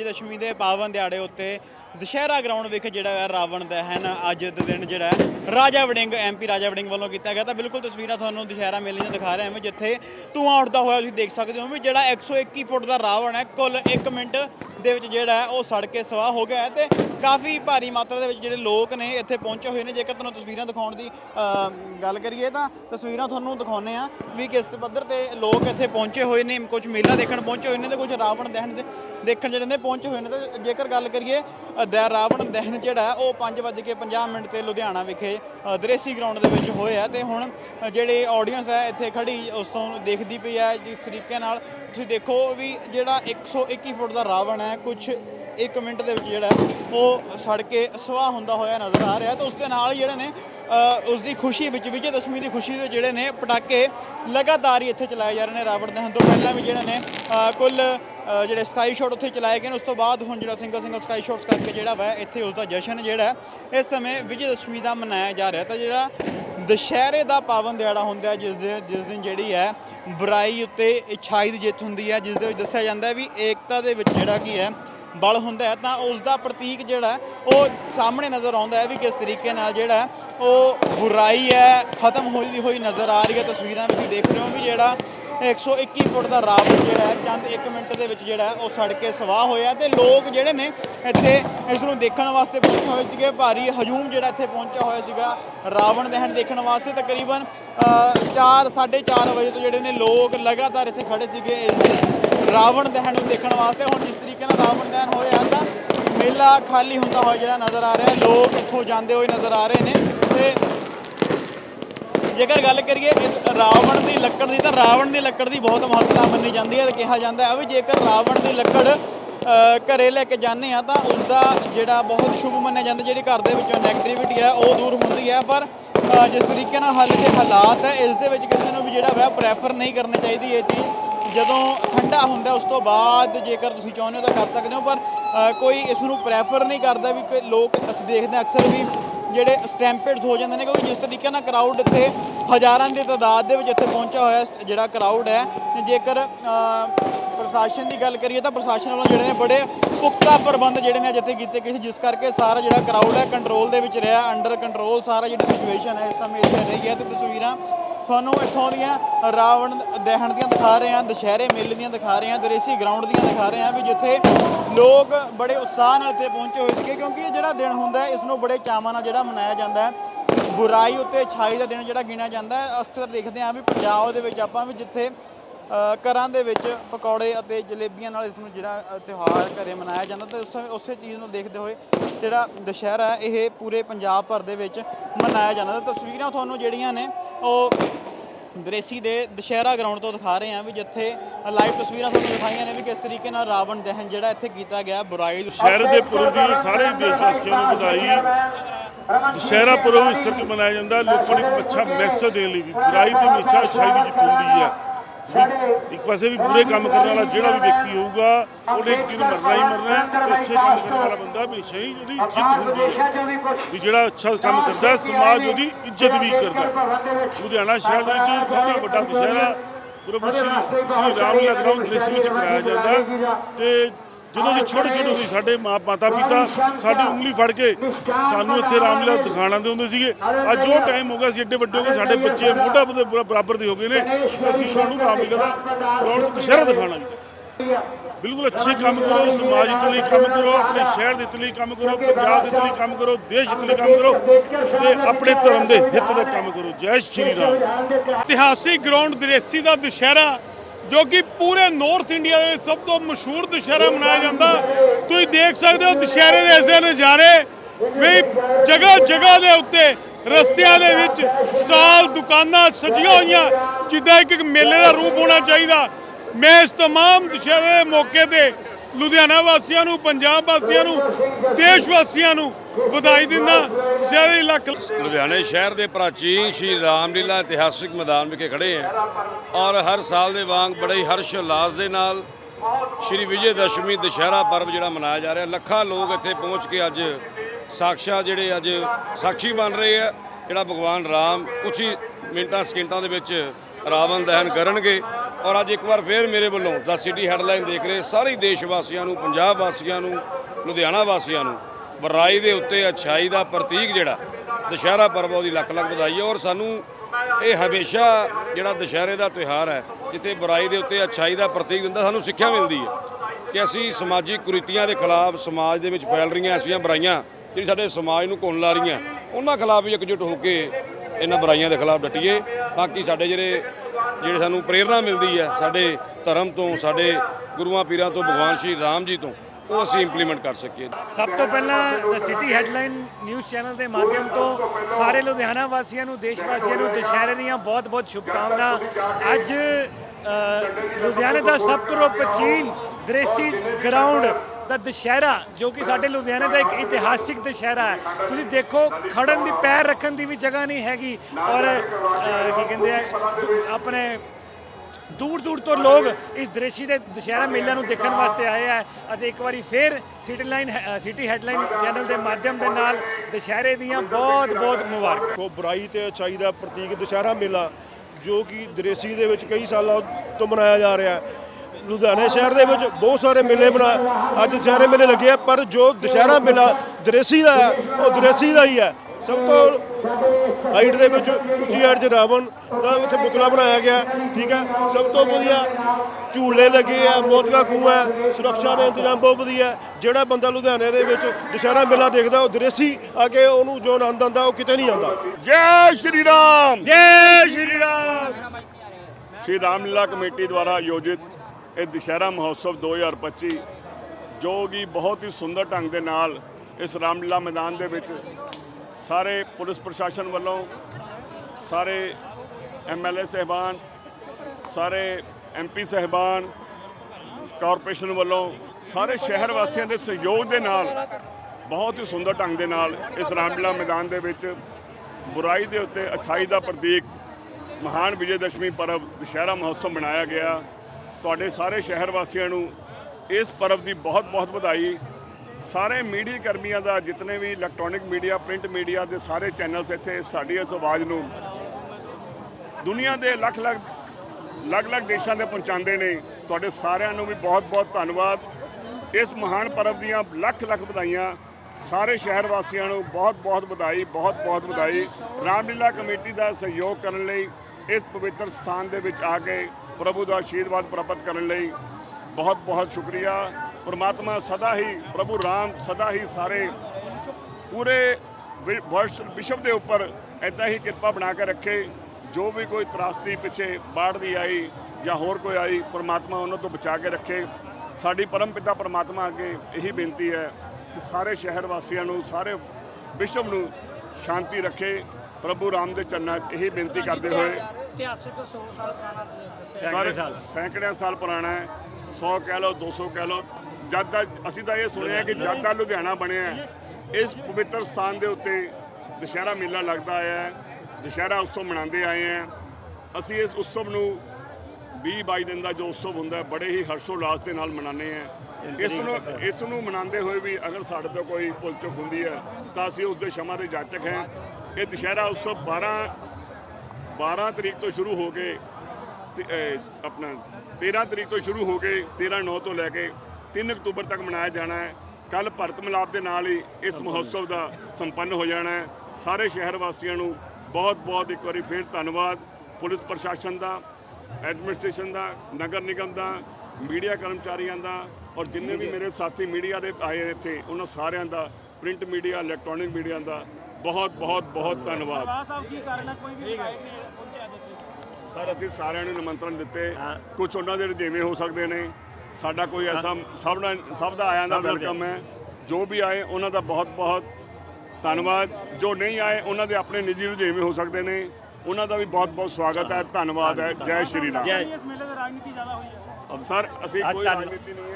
ਵਿਜੇ ਦਸ਼ਮੀ ਦੇ ਪਾਵਨ ਦਿਹਾੜੇ ਉੱਤੇ ਦੁਸ਼ਹਿਰਾ ਗਰਾਊਂਡ ਵਿਖੇ ਜਿਹੜਾ ਹੈ ਰਾਵਣ ਦਹਨ ਅੱਜ ਦੇ ਦਿਨ ਜਿਹੜਾ ਹੈ ਰਾਜਾ ਵੜਿੰਗ ਐਮਪੀ ਰਾਜਾ ਵੜਿੰਗ ਵੱਲੋਂ ਕੀਤਾ ਗਿਆ। ਤਾਂ ਬਿਲਕੁਲ ਤਸਵੀਰਾਂ ਤੁਹਾਨੂੰ ਦੁਸ਼ਹਿਰਾ ਮੇਲੇ ਦੀਆਂ ਦਿਖਾ ਰਿਹਾ ਹਾਂ ਜਿੱਥੇ ਧੂਆਂ ਉੱਠਦਾ ਹੋਇਆ ਤੁਸੀਂ ਦੇਖ ਸਕਦੇ ਹੋ ਵੀ ਜਿਹੜਾ 121 ਫੁੱਟ ਦਾ ਰਾਵਣ ਹੈ, ਕੁੱਲ 1 ਮਿੰਟ ਦੇ ਵਿੱਚ ਜਿਹੜਾ ਹੈ ਉਹ ਸੜ ਕੇ ਸਵਾਹ ਹੋ ਗਿਆ ਹੈ ਤੇ ਕਾਫੀ ਭਾਰੀ ਮਾਤਰਾ ਦੇ ਵਿੱਚ ਜਿਹੜੇ ਲੋਕ ਨੇ ਇੱਥੇ ਪਹੁੰਚੇ ਹੋਏ ਨੇ। ਜੇਕਰ ਤੁਹਾਨੂੰ ਤਸਵੀਰਾਂ ਦਿਖਾਉਣ ਦੀ ਗੱਲ ਕਰੀਏ ਤਾਂ ਤਸਵੀਰਾਂ ਤੁਹਾਨੂੰ ਦਿਖਾਉਂਦੇ ਆ ਵੀ ਕਿਸ ਪੱਧਰ ਤੇ ਲੋਕ ਇੱਥੇ ਪਹੁੰਚੇ ਹੋਏ ਨੇ। ਕੁਝ ਮੇਲਾ ਦੇਖਣ ਪਹੁੰਚੇ ਹੋਏ ਨੇ ਤੇ ਕੁਝ ਰਾਵਣ ਦਹਨ ਦੇ ਦੇਖਣ ਜਿਹੜੇ ਨੇ ਪਹੁੰਚੇ ਹੋਏ ਨੇ। ਤੇ ਜੇਕਰ ਗੱਲ ਕਰੀਏ ਅ, ਦ ਰਾਵਣ ਦਹਨ ਜਿਹੜਾ ਹੈ ਉਹ 5:50 ਮਿੰਟ ਤੇ ਲੁਧਿਆਣਾ ਵਿਖੇ ਦਰੇਸੀ ਗਰਾਊਂਡ ਦੇ ਵਿੱਚ ਹੋਇਆ ਤੇ ਹੁਣ ਜਿਹੜੇ ਆਡੀਅנס ਹੈ ਇੱਥੇ ਖੜੀ ਉਸ ਤੋਂ ਦੇਖਦੀ ਪਈ ਹੈ। ਜਿਸ ਤਰੀਕੇ ਨਾਲ ਤੁਸੀਂ ਦੇਖੋ ਵੀ ਜਿਹੜਾ 121 ਫੁੱਟ ਦਾ ਰਾਵਣ ਹੈ ਕੁਝ 1 ਮਿੰਟ ਦੇ ਵਿੱਚ ਜਿਹੜਾ ਉਹ ਸੜ ਕੇ ਸਵਾਹ ਹੁੰਦਾ ਹੋਇਆ ਨਜ਼ਰ ਆ ਰਿਹਾ ਤੇ ਉਸ ਦੇ ਨਾਲ ਹੀ ਜਿਹੜੇ ਨੇ ਅ, ਉਸ ਦੀ ਖੁਸ਼ੀ ਵਿੱਚ ਵਿਜੇ ਦਸ਼ਮੀ ਦੀ ਖੁਸ਼ੀ ਦੇ ਜਿਹੜੇ ਨੇ ਪਟਾਕੇ ਲਗਾਤਾਰ ਹੀ ਇੱਥੇ ਚਲਾਏ ਜਾ ਰਹੇ ਨੇ ਰਾਵਣ ਦਹਨ ਤੋਂ ਪਹਿਲਾਂ ਵੀ ਜਿਹੜੇ ਨੇ ਕੁੱਲ ਜਿਹੜੇ ਸਕਾਈ ਸ਼ਾਟ ਉੱਥੇ ਚਲਾਏ ਗਏ ਨੇ। ਉਸ ਤੋਂ ਬਾਅਦ ਹੁਣ ਜਿਹੜਾ ਸਿੰਗਲ ਸਿੰਗਲ ਸਕਾਈ ਸ਼ਾਟਸ ਕਰਕੇ ਜਿਹੜਾ ਵਾ ਇੱਥੇ ਉਸ ਦਾ ਜਸ਼ਨ ਜਿਹੜਾ ਇਸ ਸਮੇਂ ਵਿਜੇ ਦਸ਼ਮੀ ਦਾ ਮਨਾਇਆ ਜਾ ਰਿਹਾ। ਤਾਂ ਜਿਹੜਾ ਦੁਸ਼ਹਿਰੇ ਦਾ ਪਾਵਨ ਦਿਹਾੜਾ ਹੁੰਦਾ ਜਿਸ ਦਿਨ ਜਿਸ ਦਿਨ ਜਿਹੜੀ ਹੈ, ਬੁਰਾਈ ਉੱਤੇ ਅੱਛਾਈ ਦੀ ਜਿੱਤ ਹੁੰਦੀ ਹੈ, ਜਿਸ ਦੇ ਵਿੱਚ ਦੱਸਿਆ ਜਾਂਦਾ ਵੀ ਏਕਤਾ ਦੇ ਵਿੱਚ ਜਿਹੜਾ ਕੀ ਹੈ, ਬਲ ਹੁੰਦਾ ਹੈ। ਤਾਂ ਉਸ ਦਾ ਪ੍ਰਤੀਕ ਜਿਹੜਾ ਉਹ ਸਾਹਮਣੇ ਨਜ਼ਰ ਆਉਂਦਾ ਹੈ ਵੀ ਕਿਸ ਤਰੀਕੇ ਨਾਲ ਜਿਹੜਾ ਉਹ ਬੁਰਾਈ ਹੈ, ਖਤਮ ਹੋਈ ਹੋਈ ਨਜ਼ਰ ਆ ਰਹੀ ਹੈ। ਤਸਵੀਰਾਂ ਵਿੱਚ ਤੁਸੀਂ ਦੇਖ ਰਹੇ ਹੋ ਵੀ ਜਿਹੜਾ 121 ਫੁੱਟ ਦਾ ਰਾਵਣ ਜਿਹੜਾ ਹੈ, ਚੰਦ 1 ਮਿੰਟ ਦੇ ਵਿੱਚ ਜਿਹੜਾ ਉਹ ਸੜ ਕੇ ਸਵਾਹ ਹੋਇਆ ਤੇ ਲੋਕ ਜਿਹੜੇ ਨੇ ਇੱਥੇ ਇਸ ਨੂੰ ਦੇਖਣ ਵਾਸਤੇ ਪਹੁੰਚੇ ਹੋਏ ਸੀਗੇ। ਭਾਰੀ ਹਜੂਮ ਜਿਹੜਾ ਇੱਥੇ ਪਹੁੰਚਿਆ ਹੋਇਆ ਸੀਗਾ ਰਾਵਣ ਦਹਨ ਦੇਖਣ ਵਾਸਤੇ। ਤਕਰੀਬਨ 4 4:30 ਵਜੇ ਤੋਂ ਜਿਹੜੇ ਨੇ ਲੋਕ ਲਗਾਤਾਰ ਇੱਥੇ ਖੜੇ ਸੀਗੇ ਇਸ ਰਾਵਣ ਦਹਨ ਨੂੰ ਦੇਖਣ ਵਾਸਤੇ। ਹੁਣ ਜਿਸ ਤਰੀਕੇ ਨਾਲ ਰਾਵਣ ਦਹਨ ਹੋਇਆ ਤਾਂ ਮੇਲਾ ਖਾਲੀ ਹੁੰਦਾ ਹੋਇਆ ਜਿਹੜਾ ਨਜ਼ਰ ਆ ਰਿਹਾ ਲੋਕ ਇੱਥੋਂ ਜਾਂਦੇ ਹੋਏ ਨਜ਼ਰ ਆ ਰਹੇ ਨੇ ਤੇ ਜੇਕਰ ਗੱਲ ਕਰੀਏ ਇਸ ਰਾਵਣ ਦੀ ਲੱਕੜ ਦੀ ਤਾਂ ਰਾਵਣ ਦੀ ਲੱਕੜ ਦੀ ਬਹੁਤ ਮਹੱਤਤਾ ਮੰਨੀ ਜਾਂਦੀ ਹੈ ਤੇ ਕਿਹਾ ਜਾਂਦਾ ਹੈ ਵੀ ਜੇਕਰ ਰਾਵਣ ਦੀ ਲੱਕੜ ਅ, ਘਰੇ ਲੈ ਕੇ ਜਾਂਦੇ ਆ ਤਾਂ ਉਸ ਦਾ ਜਿਹੜਾ ਬਹੁਤ ਸ਼ੁਭ ਮੰਨਿਆ ਜਾਂਦਾ ਜਿਹੜੀ ਘਰ ਦੇ ਵਿੱਚੋਂ ਨੈਗੇਟਿਵਿਟੀ ਹੈ ਉਹ ਦੂਰ ਹੁੰਦੀ ਹੈ। ਪਰ ਜਿਸ ਤਰੀਕੇ ਨਾਲ ਹਾਲੇ ਦੇ ਹਾਲਾਤ ਹੈ ਇਸ ਦੇ ਵਿੱਚ ਕਿਸੇ ਨੂੰ ਵੀ ਜਿਹੜਾ ਵਾ ਪ੍ਰੈਫਰ ਨਹੀਂ ਕਰਨੀ ਚਾਹੀਦੀ ਇਹ ਚੀਜ਼। ਜਦੋਂ ਠੰਡਾ ਹੁੰਦਾ ਉਸ ਤੋਂ ਬਾਅਦ ਜੇਕਰ ਤੁਸੀਂ ਚਾਹੁੰਦੇ ਹੋ ਤਾਂ ਕਰ ਸਕਦੇ ਹੋ ਪਰ ਕੋਈ ਇਸ ਨੂੰ ਪ੍ਰੈਫਰ ਨਹੀਂ ਕਰਦਾ ਵੀ ਲੋਕ ਅਸੀਂ ਦੇਖਦੇ ਹਾਂ ਅਕਸਰ ਵੀ ਜਿਹੜੇ ਸਟੈਂਪੇਡਸ ਹੋ ਜਾਂਦੇ ਨੇ, ਕਿਉਂਕਿ ਜਿਸ ਤਰੀਕੇ ਨਾਲ ਕਰਾਊਡ ਇੱਥੇ ਹਜ਼ਾਰਾਂ ਦੀ ਤਾਦਾਦ ਦੇ ਵਿੱਚ ਇੱਥੇ ਪਹੁੰਚਿਆ ਹੋਇਆ ਜਿਹੜਾ ਕਰਾਊਡ ਹੈ ਜੇਕਰ ਪ੍ਰਸ਼ਾਸਨ ਦੀ ਗੱਲ ਕਰੀਏ ਤਾਂ ਪ੍ਰਸ਼ਾਸਨ ਵੱਲੋਂ ਜਿਹੜੇ ਨੇ ਬੜੇ ਪੁਖਤਾ ਪ੍ਰਬੰਧ ਜਿਹੜੇ ਨੇ ਜਿੱਥੇ ਕੀਤੇ ਗਏ ਸੀ, ਜਿਸ ਕਰਕੇ ਸਾਰਾ ਜਿਹੜਾ ਕਰਾਊਡ ਹੈ ਕੰਟਰੋਲ ਦੇ ਵਿੱਚ ਰਿਹਾ ਅੰਡਰ ਕੰਟਰੋਲ ਸਾਰਾ ਜਿਹੜੀ ਸਿਚੁਏਸ਼ਨ ਹੈ, ਇਸ ਸਮੇਂ ਇੱਥੇ ਰਹੀ ਹੈ, ਤੇ ਤਸਵੀਰਾਂ ਤੁਹਾਨੂੰ ਇੱਥੋਂ ਦੀਆਂ ਰਾਵਣ ਦਹਨ ਦੀਆਂ ਦਿਖਾ ਰਹੇ ਹਾਂ, ਦੁਸ਼ਹਿਰੇ ਮੇਲੇ ਦੀਆਂ ਦਿਖਾ ਰਹੇ ਹਾਂ, ਦਰੇਸੀ ਗਰਾਊਂਡ ਦੀਆਂ ਦਿਖਾ ਰਹੇ ਹਾਂ ਵੀ ਜਿੱਥੇ ਲੋਕ ਬੜੇ ਉਤਸ਼ਾਹ ਨਾਲ ਇੱਥੇ ਪਹੁੰਚੇ ਹੋਏ ਸੀਗੇ ਕਿਉਂਕਿ ਇਹ ਜਿਹੜਾ ਦਿਨ ਹੁੰਦਾ ਹੈ ਇਸ ਨੂੰ ਬੜੇ ਚਾਵਾਂ ਨਾਲ ਜਿਹੜਾ ਮਨਾਇਆ ਜਾਂਦਾ ਹੈ। ਬੁਰਾਈ ਉੱਤੇ ਛਾਈ ਦਾ ਦਿਨ ਜਿਹੜਾ ਗਿਣਿਆ ਜਾਂਦਾ ਹੈ। ਅਕਸਰ ਦੇਖਦੇ ਹਾਂ ਵੀ ਪੰਜਾਬ ਦੇ ਵਿੱਚ ਆਪਾਂ ਵੀ ਜਿੱਥੇ ਘਰਾਂ ਦੇ ਵਿੱਚ ਪਕੌੜੇ ਅਤੇ ਜਲੇਬੀਆਂ ਨਾਲ ਇਸ ਨੂੰ ਜਿਹੜਾ ਤਿਉਹਾਰ ਘਰੇ ਮਨਾਇਆ ਜਾਂਦਾ ਤੇ ਉਸ ਚੀਜ਼ ਨੂੰ ਦੇਖਦੇ ਹੋਏ ਜਿਹੜਾ ਦੁਸ਼ਹਿਰਾ ਹੈ ਇਹ ਪੂਰੇ ਪੰਜਾਬ ਭਰ ਦੇ ਵਿੱਚ ਮਨਾਇਆ ਜਾਂਦਾ ਤੇ ਤਸਵੀਰਾਂ ਤੁਹਾਨੂੰ ਜਿਹੜੀਆਂ ਨੇ ਉਹ ਦਰੇਸੀ ਦੇ ਦੁਸ਼ਹਿਰਾ ਗਰਾਊਂਡ ਤੋਂ ਦਿਖਾ ਰਹੇ ਹਾਂ ਵੀ ਜਿੱਥੇ ਲਾਈਵ ਤਸਵੀਰਾਂ ਤੁਹਾਨੂੰ ਦਿਖਾਈਆਂ ਨੇ ਵੀ ਕਿਸ ਤਰੀਕੇ ਨਾਲ ਰਾਵਣ ਦਹਨ ਜਿਹੜਾ ਇੱਥੇ ਕੀਤਾ ਗਿਆ ਬੁਰਾਈ ਸ਼ਹਿਰ ਦੇ ਪੁਰਬ ਦੀ ਸਾਰੇ ਦੇਸ਼ ਵਾਸੀਆਂ ਨੂੰ ਵਧਾਈ। ਦੁਸ਼ਹਿਰਾ ਪੁਰਬ ਇਸ ਕਰਕੇ ਮਨਾਇਆ ਜਾਂਦਾ ਲੋਕਾਂ ਨੂੰ ਇੱਕ ਅੱਛਾ ਮੈਸੇਜ ਦੇਣ ਲਈ ਵੀ ਬੁਰਾਈ ਤੇ ਹਮੇਸ਼ਾ ਅੱਛਾਈ ਦੀ ਜਿੱਤ ਹੁੰਦੀ ਹੈ। ਇੱਕ ਪਾਸੇ ਵੀ ਬੁਰੇ ਕੰਮ ਕਰਨ ਵਾਲਾ ਜਿਹੜਾ ਵੀ ਵਿਅਕਤੀ ਹੋਊਗਾ ਉਹਨੇ ਇੱਕ ਦਿਨ ਮਰਨਾ ਹੀ ਮਰਨਾ ਹੈ ਤੇ ਅੱਛੇ ਕੰਮ ਕਰਨ ਵਾਲਾ ਬੰਦਾ ਹਮੇਸ਼ਾ ਹੀ ਉਹਦੀ ਜਿੱਤ ਹੁੰਦੀ ਹੈ ਵੀ ਜਿਹੜਾ ਅੱਛਾ ਕੰਮ ਕਰਦਾ ਸਮਾਜ ਉਹਦੀ ਇੱਜ਼ਤ ਵੀ ਕਰਦਾ। ਲੁਧਿਆਣਾ ਸ਼ਹਿਰ ਦੇ ਵਿੱਚ ਸਭ ਤੋਂ ਵੱਡਾ ਦੁਸ਼ਹਿਰਾ ਪੁਰਬ ਸ਼੍ਰੀ ਰਾਮ ਲੀਲਾ ਗਰਾਊਂਡ ਦ੍ਰਿਸ਼ ਵਿੱਚ ਕਰਾਇਆ ਜਾਂਦਾ ਤੇ ਜਦੋਂ ਅਸੀਂ ਛੋਟੇ ਛੋਟੇ ਹੁੰਦੇ ਸਾਡੇ ਮਾਂ ਮਾਤਾ ਪਿਤਾ ਸਾਡੀ ਉਂਗਲੀ ਫੜ ਕੇ ਸਾਨੂੰ ਇੱਥੇ ਰਾਮਲੀਲਾ ਦਿਖਾਣ ਦੇ ਹੁੰਦੇ ਸੀਗੇ। ਅੱਜ ਉਹ ਟਾਈਮ ਹੋ ਗਿਆ ਸੀ ਏਡੇ ਵੱਡੇ ਹੋ ਗਏ, ਸਾਡੇ ਬੱਚੇ ਮੋਢਾ ਬਰਾਬਰ ਦੇ ਹੋ ਗਏ ਨੇ। ਅਸੀਂ ਉਹਨਾਂ ਨੂੰ ਰਾਮਲੀਲਾ ਦਾ ਗਰਾਊਂਡ 'ਚ ਦੁਸ਼ਹਿਰਾ ਦਿਖਾਣਾ ਜੀ। ਬਿਲਕੁਲ ਅੱਛੇ ਕੰਮ ਕਰੋ, ਸਮਾਜ ਹਿੱਤ ਲਈ ਕੰਮ ਕਰੋ, ਆਪਣੇ ਸ਼ਹਿਰ ਦੇ ਲਈ ਕੰਮ ਕਰੋ, ਪੰਜਾਬ ਦੇ ਲਈ ਕੰਮ ਕਰੋ, ਦੇਸ਼ ਹਿੱਤ ਲਈ ਕੰਮ ਕਰੋ ਤੇ ਆਪਣੇ ਧਰਮ ਦੇ ਹਿੱਤ ਦਾ ਕੰਮ ਕਰੋ। ਜੈ ਸ਼੍ਰੀ ਰਾਮ। ਇਤਿਹਾਸਿਕ ਗਰਾਊਂਡ ਦਰੇਸੀ ਦਾ ਦੁਸ਼ਹਿਰਾ ਜੋ ਕਿ ਪੂਰੇ ਨਾਰਥ ਇੰਡੀਆ ਦੇ ਸਭ ਤੋਂ ਮਸ਼ਹੂਰ ਦੁਸ਼ਹਿਰਾ ਮਨਾਇਆ ਜਾਂਦਾ। ਤੁਸੀਂ ਦੇਖ ਸਕਦੇ ਹੋ ਦੁਸ਼ਹਿਰੇ ਦੇ ਐਸੇ ਨਜ਼ਾਰੇ ਵੀ ਜਗ੍ਹਾ ਜਗ੍ਹਾ ਦੇ ਉੱਤੇ ਰਸਤਿਆਂ ਦੇ ਵਿੱਚ ਸਟਾਲ, ਦੁਕਾਨਾਂ ਸਜੀਆਂ ਹੋਈਆਂ, ਜਿੱਦਾਂ ਇੱਕ ਮੇਲੇ ਦਾ ਰੂਪ ਹੋਣਾ ਚਾਹੀਦਾ। ਮੈਂ ਇਸ ਤਮਾਮ ਦੁਸ਼ਹਿਰੇ ਦੇ ਮੌਕੇ ਤੇ ਲੁਧਿਆਣਾ ਵਾਸੀਆਂ ਨੂੰ, ਪੰਜਾਬ ਵਾਸੀਆਂ ਨੂੰ, ਦੇਸ਼ ਵਾਸੀਆਂ ਨੂੰ ਵਧਾਈ ਦਿੰਦਾ। ਦੁਸ਼ਹਿਰੇ ਲੱਖ ਲੁਧਿਆਣੇ ਸ਼ਹਿਰ ਦੇ ਪ੍ਰਾਚੀਨ ਸ਼੍ਰੀ ਰਾਮਲੀਲਾ ਇਤਿਹਾਸਿਕ ਮੈਦਾਨ ਵਿਖੇ ਖੜੇ ਹਾਂ ਔਰ ਹਰ ਸਾਲ ਦੇ ਵਾਂਗ ਬੜੇ ਹੀ ਹਰਸ਼ ਉਲਾਸ ਦੇ ਨਾਲ ਸ਼੍ਰੀ ਵਿਜੇ ਦਸ਼ਮੀ ਦੁਸ਼ਹਿਰਾ ਪਰਬ ਜਿਹੜਾ ਮਨਾਇਆ ਜਾ ਰਿਹਾ। ਲੱਖਾਂ ਲੋਕ ਇੱਥੇ ਪਹੁੰਚ ਕੇ ਅੱਜ ਸਾਕਸ਼ਾ ਜਿਹੜੇ ਅੱਜ ਸਾਖੀ ਬਣ ਰਹੇ ਆ ਜਿਹੜਾ ਭਗਵਾਨ ਰਾਮ ਕੁਝ ਹੀ ਮਿੰਟਾਂ, ਸਕਿੰਟਾਂ ਦੇ ਵਿੱਚ ਰਾਵਣ ਦਹਨ ਕਰਨਗੇ। ਔਰ ਅੱਜ ਇੱਕ ਵਾਰ ਫੇਰ ਮੇਰੇ ਵੱਲੋਂ ਦਾ ਸਿਟੀ ਹੈਡਲਾਈਨ ਦੇਖ ਰਹੇ ਸਾਰੇ ਦੇਸ਼ ਵਾਸੀਆਂ ਨੂੰ ਪੰਜਾਬ ਵਾਸੀਆਂ ਨੂੰ ਲੁਧਿਆਣਾ ਵਾਸੀਆਂ ਨੂੰ ਬੁਰਾਈ ਦੇ ਉੱਤੇ ਅਛਾਈ ਦਾ ਪ੍ਰਤੀਕ ਜਿਹੜਾ ਦੁਸ਼ਹਿਰਾ ਪਰਬ ਆ, ਉਹਦੀ ਲੱਖ ਲੱਖ ਵਧਾਈ ਔਰ ਸਾਨੂੰ ਇਹ ਹਮੇਸ਼ਾ ਜਿਹੜਾ ਦੁਸ਼ਹਿਰੇ ਦਾ ਤਿਉਹਾਰ ਹੈ ਜਿੱਥੇ ਬੁਰਾਈ ਦੇ ਉੱਤੇ ਅਛਾਈ ਦਾ ਪ੍ਰਤੀਕ ਦਿੰਦਾ ਸਾਨੂੰ ਸਿੱਖਿਆ ਮਿਲਦੀ ਹੈ ਕਿ ਅਸੀਂ ਸਮਾਜਿਕ ਕੁਰੀਤੀਆਂ ਦੇ ਖਿਲਾਫ ਸਮਾਜ ਦੇ ਵਿੱਚ ਫੈਲ ਰਹੀਆਂ ਐਸੀਆਂ ਬੁਰਾਈਆਂ ਜਿਹੜੀ ਸਾਡੇ ਸਮਾਜ ਨੂੰ ਘੁੰਨ ਲਾ ਰਹੀਆਂ ਉਹਨਾਂ ਖਿਲਾਫ ਵੀ ਇਕਜੁੱਟ ਹੋ ਕੇ ਇਹਨਾਂ ਬੁਰਾਈਆਂ ਦੇ ਖਿਲਾਫ ਡਟੀਏ ਤਾਂ ਕਿ ਸਾਡੇ ਜਿਹੜੇ ਜਿਹੜੇ ਸਾਨੂੰ ਪ੍ਰੇਰਣਾ ਮਿਲਦੀ ਹੈ ਸਾਡੇ ਧਰਮ ਤੋਂ, ਸਾਡੇ ਗੁਰੂਆਂ ਪੀਰਾਂ ਤੋਂ, ਭਗਵਾਨ ਸ਼੍ਰੀ ਰਾਮ ਜੀ ਤੋਂ, ਉਹ ਅਸੀਂ ਇੰਪਲੀਮੈਂਟ ਕਰ ਸਕੀਏ। ਸਭ ਤੋਂ ਪਹਿਲਾਂ the city headline news channel ਦੇ ਮਾਧਿਅਮ ਤੋਂ ਸਾਰੇ ਲੁਧਿਆਣਾ ਵਾਸੀਆਂ ਨੂੰ, ਦੇਸ਼ ਵਾਸੀਆਂ ਨੂੰ, ਦੁਸ਼ਹਿਰੇ ਦੀਆਂ ਬਹੁਤ-ਬਹੁਤ ਸ਼ੁਭਕਾਮਨਾ ਅੱਜ ਲੁਧਿਆਣੇ ਦਾ ਸਭ ਤੋਂ ਪ੍ਰਾਚੀਨ ਦ੍ਰੇਸੀ ਗਰਾਊਂਡ ਦਾ ਦੁਸ਼ਹਿਰਾ, ਜੋ ਕਿ ਸਾਡੇ ਲੁਧਿਆਣੇ ਦਾ ਇੱਕ ਇਤਿਹਾਸਿਕ ਦੁਸ਼ਹਿਰਾ ਹੈ। ਤੁਸੀਂ ਦੇਖੋ, ਖੜਨ ਦੀ, ਪੈਰ ਰੱਖਣ ਦੀ ਵੀ ਜਗ੍ਹਾ ਨਹੀਂ ਹੈਗੀ। ਔਰ ਕੀ ਕਹਿੰਦੇ ਆ, ਆਪਣੇ ਦੂਰ ਦੂਰ ਤੋਂ ਲੋਕ ਇਸ ਦ੍ਰਿਸ਼ੀ ਦੇ ਦੁਸ਼ਹਿਰਾ ਮੇਲੇ ਨੂੰ ਦੇਖਣ ਵਾਸਤੇ ਆਏ ਆ ਅਤੇ ਇੱਕ ਵਾਰੀ ਫੇਰ city line city headline channel ਦੇ ਮਾਧਿਅਮ ਦੇ ਨਾਲ ਦੁਸ਼ਹਿਰੇ ਦੀਆਂ ਬਹੁਤ ਬਹੁਤ ਮੁਬਾਰਕਾਂ। ਕੋ ਬੁਰਾਈ ਤੇ ਅਛਾਈ ਦਾ ਪ੍ਰਤੀਕ ਦੁਸ਼ਹਿਰਾ ਮੇਲਾ, ਜੋ ਕਿ ਦ੍ਰੇਸੀ ਦੇ ਵਿੱਚ ਕਈ ਸਾਲਾਂ ਤੋਂ ਮਨਾਇਆ ਜਾ ਰਿਹਾ ਹੈ। ਲੁਧਿਆਣੇ ਸ਼ਹਿਰ ਦੇ ਵਿੱਚ ਬਹੁਤ ਸਾਰੇ ਮੇਲੇ ਬਣਾ ਅੱਜ ਦੁਸ਼ਹਿਰੇ ਮੇਲੇ ਲੱਗੇ ਆ ਪਰ ਜੋ ਦੁਸ਼ਹਿਰਾ ਮੇਲਾ ਦ੍ਰੇਸੀ ਦਾ ਹੈ ਉਹ ਦ੍ਰੇਸੀ ਦਾ ਹੀ ਹੈ। ਸਭ ਤੋਂ ਹਾਈਟ ਦੇ ਵਿੱਚ ਉੱਚੀ ਹਾਈਟ 'ਚ ਰਾਵਣ ਦਾ ਉੱਥੇ ਪੁਤਲਾ ਬਣਾਇਆ ਗਿਆ ਠੀਕ ਹੈ? ਸਭ ਤੋਂ ਵਧੀਆ ਝੂਲੇ ਲੱਗੇ ਆ ਮੋਦਗਾ ਖੂਹ ਹੈ ਸੁਰੱਖਿਆ ਦੇ ਇੰਤਜ਼ਾਮ ਬਹੁਤ ਵਧੀਆ। ਜਿਹੜਾ ਬੰਦਾ ਲੁਧਿਆਣੇ ਦੇ ਵਿੱਚ ਦੁਸ਼ਹਿਰਾ ਮੇਲਾ ਦੇਖਦਾ ਉਹ ਦ੍ਰੇਸੀ ਆ ਕੇ ਉਹਨੂੰ ਜੋ ਆਨੰਦ ਆਉਂਦਾ ਉਹ ਕਿਤੇ ਨਹੀਂ ਆਉਂਦਾ। ਜੈ ਸ਼੍ਰੀ ਰਾਮ! ਜੈ ਸ਼੍ਰੀ ਰਾਮ! ਸ਼੍ਰੀ ਰਾਮਲੀਲਾ ਕਮੇਟੀ ਦੁਆਰਾ ਆਯੋਜਿਤ ਇਹ ਦੁਸ਼ਹਿਰਾ ਮਹੋਤਸਵ 2025 ਜੋ ਕਿ ਬਹੁਤ ਹੀ ਸੁੰਦਰ ਢੰਗ ਦੇ ਨਾਲ ਇਸ ਰਾਮਲੀਲਾ ਮੈਦਾਨ ਦੇ ਵਿੱਚ ਸਾਰੇ ਪੁਲਿਸ ਪ੍ਰਸ਼ਾਸਨ ਵੱਲੋਂ, ਸਾਰੇ ਐਮਐਲਏ ਸਹਿਬਾਨ, ਸਾਰੇ ਐਮਪੀ ਸਹਿਬਾਨ, ਕਾਰਪੋਰੇਸ਼ਨ ਵੱਲੋਂ, ਸਾਰੇ ਸ਼ਹਿਰ ਵਾਸੀਆਂ ਦੇ ਸਹਿਯੋਗ ਦੇ ਨਾਲ, ਬਹੁਤ ਹੀ ਸੁੰਦਰ ਢੰਗ ਦੇ ਨਾਲ ਇਸ ਰਾਮਲੀਲਾ ਮੈਦਾਨ ਦੇ ਵਿੱਚ ਬੁਰਾਈ ਦੇ ਉੱਤੇ ਅਛਾਈ ਦਾ ਪ੍ਰਤੀਕ ਮਹਾਨ ਵਿਜੇ ਦਸ਼ਮੀ ਪਰਬ ਦੁਸ਼ਹਿਰਾ ਮਹੋਤਸਵ ਮਨਾਇਆ ਗਿਆ। ਤੁਹਾਡੇ ਸਾਰੇ ਸ਼ਹਿਰ ਵਾਸੀਆਂ ਨੂੰ ਇਸ ਪਰਬ ਦੀ ਬਹੁਤ-ਬਹੁਤ ਵਧਾਈ। ਸਾਰੇ ਮੀਡੀਆ ਕਰਮੀਆਂ ਦਾ ਜਿਤਨੇ ਵੀ ਇਲੈਕਟ੍ਰੋਨਿਕ ਮੀਡੀਆ ਪ੍ਰਿੰਟ ਮੀਡੀਆ ਦੇ ਸਾਰੇ ਚੈਨਲਸ ਇੱਥੇ ਸਾਡੀ ਇਸ ਆਵਾਜ਼ ਨੂੰ ਦੁਨੀਆ ਦੇ ਲੱਖ-ਲੱਖ ਅਲੱਗ-ਅਲੱਗ ਦੇਸ਼ਾਂ ਦੇ ਪਹੁੰਚਾਉਂਦੇ ਨੇ। ਤੁਹਾਡੇ ਸਾਰਿਆਂ ਨੂੰ ਵੀ ਬਹੁਤ-ਬਹੁਤ ਧੰਨਵਾਦ। ਇਸ ਮਹਾਨ ਪਰਬ ਦੀਆਂ ਲੱਖ-ਲੱਖ ਵਧਾਈਆਂ। ਸਾਰੇ ਸ਼ਹਿਰ ਵਾਸੀਆਂ ਨੂੰ ਬਹੁਤ-ਬਹੁਤ ਵਧਾਈ ਬਹੁਤ-ਬਹੁਤ ਵਧਾਈ। ਰਾਮਲੀਲਾ ਕਮੇਟੀ ਦਾ ਸਹਿਯੋਗ ਕਰਨ ਲਈ ਇਸ ਪਵਿੱਤਰ ਸਥਾਨ ਦੇ ਵਿੱਚ ਆ ਕੇ ਪ੍ਰਭੂ ਦਾ ਆਸ਼ੀਰਵਾਦ ਪ੍ਰਾਪਤ ਕਰਨ ਲਈ ਬਹੁਤ-ਬਹੁਤ ਸ਼ੁਕਰੀਆ। ਪ੍ਰਮਾਤਮਾ ਸਦਾ ਹੀ ਪ੍ਰਭੂ ਰਾਮ, ਸਦਾ ਹੀ ਸਾਰੇ ਪੂਰੇ ਵਿ- ਵਿਸ਼ਵ ਦੇ ਉੱਪਰ ਐਦਾਂ ਹੀ ਕਿਰਪਾ ਬਣਾ ਕੇ ਰੱਖੇ। ਜੋ ਵੀ ਕੋਈ ਤਰਾਸਦੀ ਪਿੱਛੇ ਬਾੜ ਦੀ ਆਈ ਜਾਂ ਹੋਰ ਕੋਈ ਆਈ, ਪ੍ਰਮਾਤਮਾ ਉਹਨਾਂ ਤੋਂ ਬਚਾ ਕੇ ਰੱਖੇ। ਸਾਡੀ ਪਰਮ ਪਿਤਾ ਪ੍ਰਮਾਤਮਾ ਅੱਗੇ ਇਹੀ ਬੇਨਤੀ ਹੈ ਕਿ ਸਾਰੇ ਸ਼ਹਿਰ ਵਾਸੀਆਂ ਨੂੰ, ਸਾਰੇ ਵਿਸ਼ਵ ਨੂੰ ਸ਼ਾਂਤੀ ਰੱਖੇ। ਪ੍ਰਭੂ ਰਾਮ ਦੇ ਚਰਨਾਂ 'ਚ ਇਹੀ ਬੇਨਤੀ ਕਰਦੇ ਹੋਏ। ਇਤਿਹਾਸਿਕ 100 ਸਾਲ ਪੁਰਾਣਾ ਸਾਰੇ ਸੈਂਕੜਿਆਂ ਸਾਲ ਪੁਰਾਣਾ ਹੈ। 100 ਕਹਿ ਲਓ 200 ਕਹਿ ਲਓ। ਜਦ ਦਾ ਅਸੀਂ ਤਾਂ ਇਹ ਸੁਣਿਆ ਕਿ ਜਦ ਦਾ ਲੁਧਿਆਣਾ ਬਣਿਆ ਹੈ, ਇਸ ਪਵਿੱਤਰ ਸਥਾਨ ਦੇ ਉੱਤੇ ਦੁਸ਼ਹਿਰਾ ਮੇਲਾ ਲੱਗਦਾ ਆਇਆ ਹੈ। ਦੁਸ਼ਹਿਰਾ ਉਤਸਵ ਮਨਾਉਂਦੇ ਆਏ ਹਾਂ। ਅਸੀਂ ਇਸ ਉਤਸਵ ਨੂੰ 20 22 ਦਿਨ ਦਾ ਜੋ ਉਤਸਵ ਹੁੰਦਾ ਹੈ, ਬੜੇ ਹੀ ਹਰਸ਼ੋਲਾਸ ਦੇ ਨਾਲ ਮਨਾਉਂਦੇ ਹਾਂ। ਇਸ ਨੂੰ ਇਸ ਨੂੰ ਮਨਾਉਂਦੇ ਹੋਏ ਵੀ ਅਗਰ ਸਾਡੇ ਤੋਂ ਕੋਈ ਭੁੱਲ ਚੁੱਕ ਹੁੰਦੀ ਹੈ ਤਾਂ ਅਸੀਂ ਉਸ ਦੇ ਸ਼ਮਾ ਦੇ ਜਾਚਕ ਹਾਂ। ਇਹ ਦੁਸ਼ਹਿਰਾ ਉਤਸਵ 12 12 ਤਰੀਕ ਤੋਂ ਸ਼ੁਰੂ ਹੋ ਕੇ ਆਪਣਾ 13 ਤਰੀਕ ਤੋਂ ਸ਼ੁਰੂ ਹੋ ਕੇ 13 9 ਤੋਂ ਲੈ ਕੇ 3 ਅਕਤੂਬਰ ਤੱਕ ਮਨਾਇਆ ਜਾਣਾ ਹੈ। ਕੱਲ ਭਰਤ ਮਿਲਾਪ ਦੇ ਨਾਲ ਹੀ ਇਸ ਮਹੋਤਸਵ ਦਾ ਸੰਪੰਨ ਹੋ ਜਾਣਾ ਹੈ। ਸਾਰੇ ਸ਼ਹਿਰ ਵਾਸੀਆਂ ਨੂੰ ਬਹੁਤ ਬਹੁਤ ਇੱਕ ਵਾਰੀ ਫੇਰ ਧੰਨਵਾਦ। ਪੁਲਿਸ ਪ੍ਰਸ਼ਾਸਨ ਦਾ ਐਡਮਿਨਿਸਟ੍ਰੇਸ਼ਨ ਦਾ ਨਗਰ ਨਿਗਮ ਦਾ ਮੀਡੀਆ ਕਰਮਚਾਰੀਆਂ ਦਾ ਔਰ ਜਿੰਨੇ ਵੀ ਮੇਰੇ ਸਾਥੀ ਮੀਡੀਆ ਦੇ ਆਏ ਨੇ ਇੱਥੇ ਉਹਨਾਂ ਸਾਰਿਆਂ ਦਾ ਪ੍ਰਿੰਟ ਮੀਡੀਆ ਇਲੈਕਟ੍ਰੋਨਿਕ ਮੀਡੀਆ ਦਾ ਬਹੁਤ ਬਹੁਤ ਬਹੁਤ ਧੰਨਵਾਦ। ਸਾਹਿਬ ਕੀ ਕਾਰਨ ਹੈ? ਕੋਈ ਵੀ ਵਿਧਾਇਕ ਨਹੀਂ ਪਹੁੰਚਿਆ ਸਰ ਅਸੀਂ ਸਾਰਿਆਂ ਨੂੰ ਨਿਮੰਤਰਣ ਦਿੱਤੇ। ਕੁਝ ਉਹਨਾਂ ਦੇ ਰਜੇਵੇਂ ਹੋ ਸਕਦੇ ਨੇ। ਸਾਡਾ ਕੋਈ ਐਸਾ ਸਭ ਦਾ ਸਭ ਦਾ ਆਇਆਂ ਦਾ ਵੈਲਕਮ ਹੈ। ਜੋ ਵੀ ਆਏ ਉਹਨਾਂ ਦਾ ਬਹੁਤ ਬਹੁਤ ਧੰਨਵਾਦ। ਜੋ ਨਹੀਂ ਆਏ ਉਹਨਾਂ ਦੇ ਆਪਣੇ ਨਿੱਜੀ ਰਜੇਵੇਂ ਹੋ ਸਕਦੇ ਨੇ। ਉਹਨਾਂ ਦਾ ਵੀ ਬਹੁਤ ਬਹੁਤ ਸਵਾਗਤ ਹੈ। ਧੰਨਵਾਦ ਹੈ। ਜੈ ਸ਼੍ਰੀ ਰਾਮ। ਇਸ ਮੇਲੇ ਦੀ ਰਾਜਨੀਤੀ ਜ਼ਿਆਦਾ ਹੋਈ ਹੈ। ਸਰ ਅਸੀਂ ਕੋਈ ਰਾਜਨੀਤੀ ਨਹੀਂ